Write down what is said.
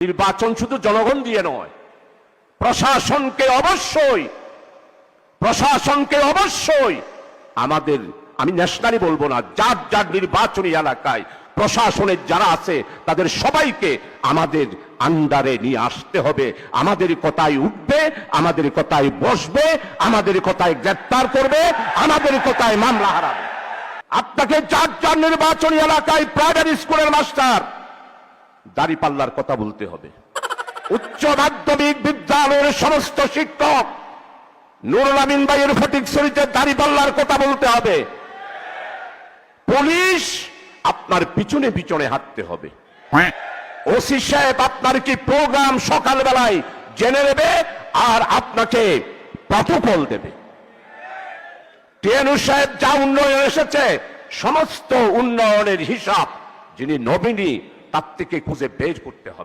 নির্বাচন শুধু জনগণ দিয়ে নয়, প্রশাসনকে অবশ্যই প্রশাসনকে অবশ্যই আমাদের, আমি ন্যাশনালি বলব না, যার যার নির্বাচনী এলাকায় প্রশাসনের যারা আছে, তাদের সবাইকে আমাদের আন্ডারে নিয়ে আসতে হবে। আমাদের কথায় উঠবে, আমাদের কথায় বসবে, আমাদের কথায় গ্রেপ্তার করবে, আমাদের কথায় মামলা হারাবে। আপনাকে যার যার নির্বাচনী এলাকায় প্রাইমারি স্কুলের মাস্টার দাড়িপাল্লার কথা বলতে হবে। উচ্চ মাধ্যমিক বিদ্যালয়ের সমস্ত শিক্ষক নুরুল আমিন ভাইয়ের ফটিক শরীফে দাড়িপাল্লার কথা বলতে হবে। পুলিশ আপনার পিছনে পিছনে হাঁটতে হবে। ওসি সাহেব আপনার কি প্রোগ্রাম সকালবেলায় জেনে নেবে আর আপনাকে প্রটোকল দেবে? টিএনু সাহেব যা উন্নয়ন এসেছে সমস্ত উন্নয়নের হিসাব যিনি নবীনী তার থেকে খুঁজে বের করতে হবে।